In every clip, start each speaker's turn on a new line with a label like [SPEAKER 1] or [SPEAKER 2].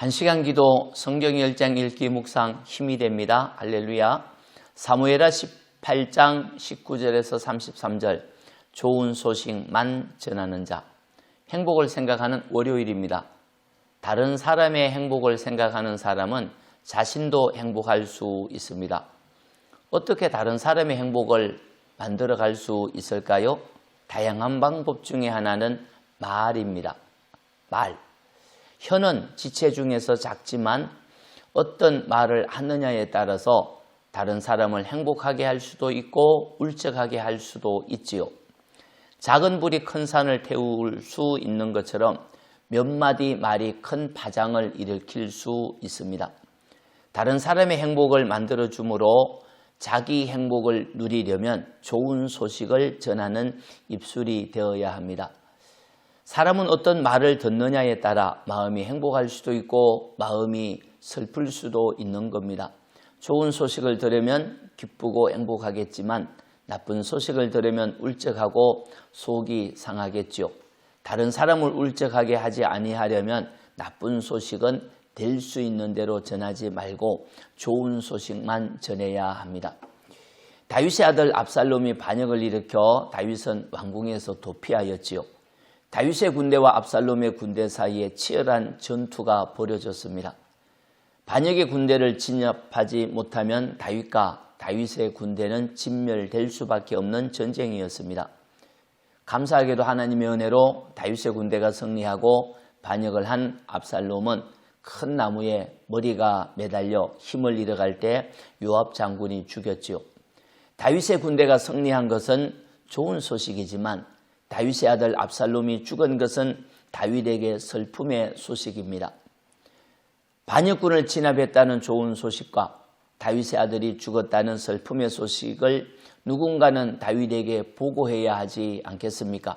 [SPEAKER 1] 한 시간 기도 성경 10장 읽기 묵상 힘이 됩니다. 할렐루야. 사무엘하 18장 19절에서 33절 좋은 소식만 전하는 자. 행복을 생각하는 월요일입니다. 다른 사람의 행복을 생각하는 사람은 자신도 행복할 수 있습니다. 어떻게 다른 사람의 행복을 만들어 갈 수 있을까요? 다양한 방법 중에 하나는 말입니다. 말. 혀는 지체 중에서 작지만 어떤 말을 하느냐에 따라서 다른 사람을 행복하게 할 수도 있고 울적하게 할 수도 있지요. 작은 불이 큰 산을 태울 수 있는 것처럼 몇 마디 말이 큰 파장을 일으킬 수 있습니다. 다른 사람의 행복을 만들어 주므로 자기 행복을 누리려면 좋은 소식을 전하는 입술이 되어야 합니다. 사람은 어떤 말을 듣느냐에 따라 마음이 행복할 수도 있고 마음이 슬플 수도 있는 겁니다. 좋은 소식을 들으면 기쁘고 행복하겠지만 나쁜 소식을 들으면 울적하고 속이 상하겠지요. 다른 사람을 울적하게 하지 아니하려면 나쁜 소식은 될 수 있는 대로 전하지 말고 좋은 소식만 전해야 합니다. 다윗의 아들 압살롬이 반역을 일으켜 다윗은 왕궁에서 도피하였지요. 다윗의 군대와 압살롬의 군대 사이에 치열한 전투가 벌어졌습니다. 반역의 군대를 진압하지 못하면 다윗과 다윗의 군대는 진멸될 수밖에 없는 전쟁이었습니다. 감사하게도 하나님의 은혜로 다윗의 군대가 승리하고 반역을 한 압살롬은 큰 나무에 머리가 매달려 힘을 잃어갈 때 요압 장군이 죽였지요. 다윗의 군대가 승리한 것은 좋은 소식이지만 다윗의 아들 압살롬이 죽은 것은 다윗에게 슬픔의 소식입니다. 반역군을 진압했다는 좋은 소식과 다윗의 아들이 죽었다는 슬픔의 소식을 누군가는 다윗에게 보고해야 하지 않겠습니까?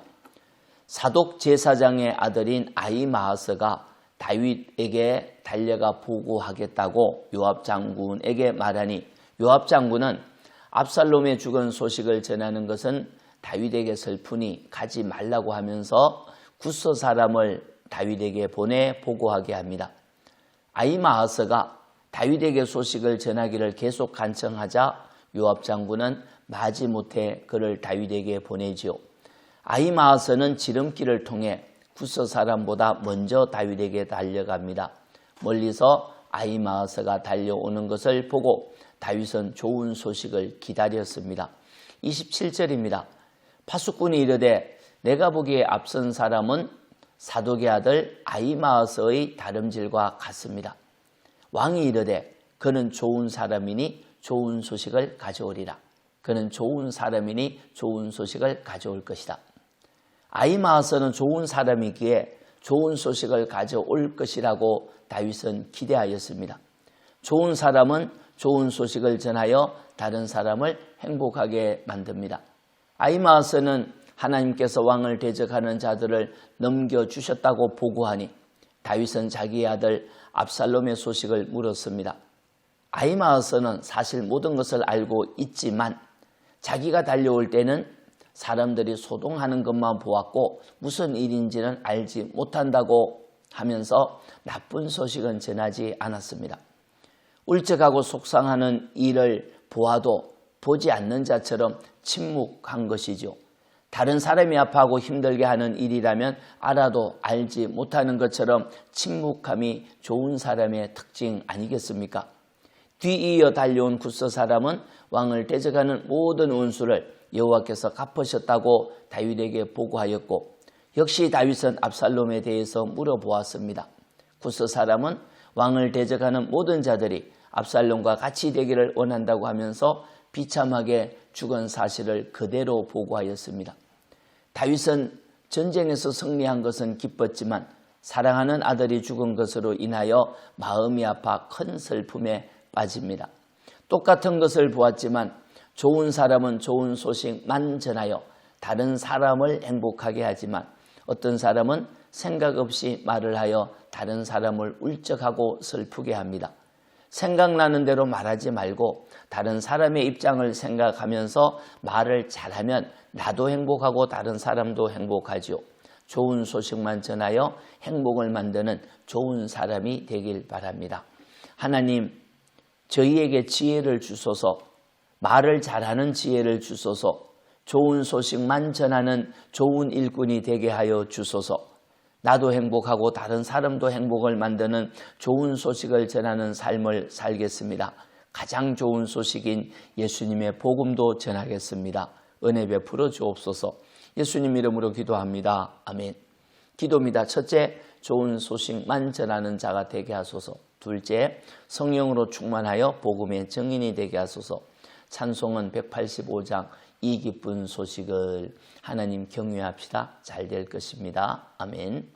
[SPEAKER 1] 사독 제사장의 아들인 아이마하스가 다윗에게 달려가 보고하겠다고 요압 장군에게 말하니 요압 장군은 압살롬의 죽은 소식을 전하는 것은 다윗에게 슬프니 가지 말라고 하면서 구서 사람을 다윗에게 보내 보고하게 합니다. 아이마하스가 다윗에게 소식을 전하기를 계속 간청하자 요압 장군은 마지못해 그를 다윗에게 보내지요. 아이마하스는 지름길을 통해 구서 사람보다 먼저 다윗에게 달려갑니다. 멀리서 아이마하스가 달려오는 것을 보고 다윗은 좋은 소식을 기다렸습니다. 27절입니다. 파수꾼이 이르되 내가 보기에 앞선 사람은 사독의 아들 아이마스의 다름질과 같습니다. 왕이 이르되 그는 좋은 사람이니 좋은 소식을 가져오리라. 그는 좋은 사람이니 좋은 소식을 가져올 것이다. 아이마스는 좋은 사람이기에 좋은 소식을 가져올 것이라고 다윗은 기대하였습니다. 좋은 사람은 좋은 소식을 전하여 다른 사람을 행복하게 만듭니다. 아이마스는 하나님께서 왕을 대적하는 자들을 넘겨주셨다고 보고하니 다윗은 자기의 아들 압살롬의 소식을 물었습니다. 아이마스는 사실 모든 것을 알고 있지만 자기가 달려올 때는 사람들이 소동하는 것만 보았고 무슨 일인지는 알지 못한다고 하면서 나쁜 소식은 전하지 않았습니다. 울적하고 속상하는 일을 보아도 보지 않는 자처럼 침묵한 것이죠. 다른 사람이 아파하고 힘들게 하는 일이라면 알아도 알지 못하는 것처럼 침묵함이 좋은 사람의 특징 아니겠습니까? 뒤이어 달려온 구서 사람은 왕을 대적하는 모든 원수를 여호와께서 갚으셨다고 다윗에게 보고하였고 역시 다윗은 압살롬에 대해서 물어보았습니다. 구서 사람은 왕을 대적하는 모든 자들이 압살롬과 같이 되기를 원한다고 하면서 비참하게 죽은 사실을 그대로 보고하였습니다. 다윗은 전쟁에서 승리한 것은 기뻤지만 사랑하는 아들이 죽은 것으로 인하여 마음이 아파 큰 슬픔에 빠집니다. 똑같은 것을 보았지만 좋은 사람은 좋은 소식만 전하여 다른 사람을 행복하게 하지만 어떤 사람은 생각 없이 말을 하여 다른 사람을 울적하고 슬프게 합니다. 생각나는 대로 말하지 말고 다른 사람의 입장을 생각하면서 말을 잘하면 나도 행복하고 다른 사람도 행복하지요. 좋은 소식만 전하여 행복을 만드는 좋은 사람이 되길 바랍니다. 하나님, 저희에게 지혜를 주소서, 말을 잘하는 지혜를 주소서, 좋은 소식만 전하는 좋은 일꾼이 되게 하여 주소서, 나도 행복하고 다른 사람도 행복을 만드는 좋은 소식을 전하는 삶을 살겠습니다. 가장 좋은 소식인 예수님의 복음도 전하겠습니다. 은혜 베풀어 주옵소서. 예수님 이름으로 기도합니다. 아멘. 기도입니다. 첫째, 좋은 소식만 전하는 자가 되게 하소서. 둘째, 성령으로 충만하여 복음의 증인이 되게 하소서. 찬송은 185장 이 기쁜 소식을 하나님 경외합시다. 잘 될 것입니다. 아멘.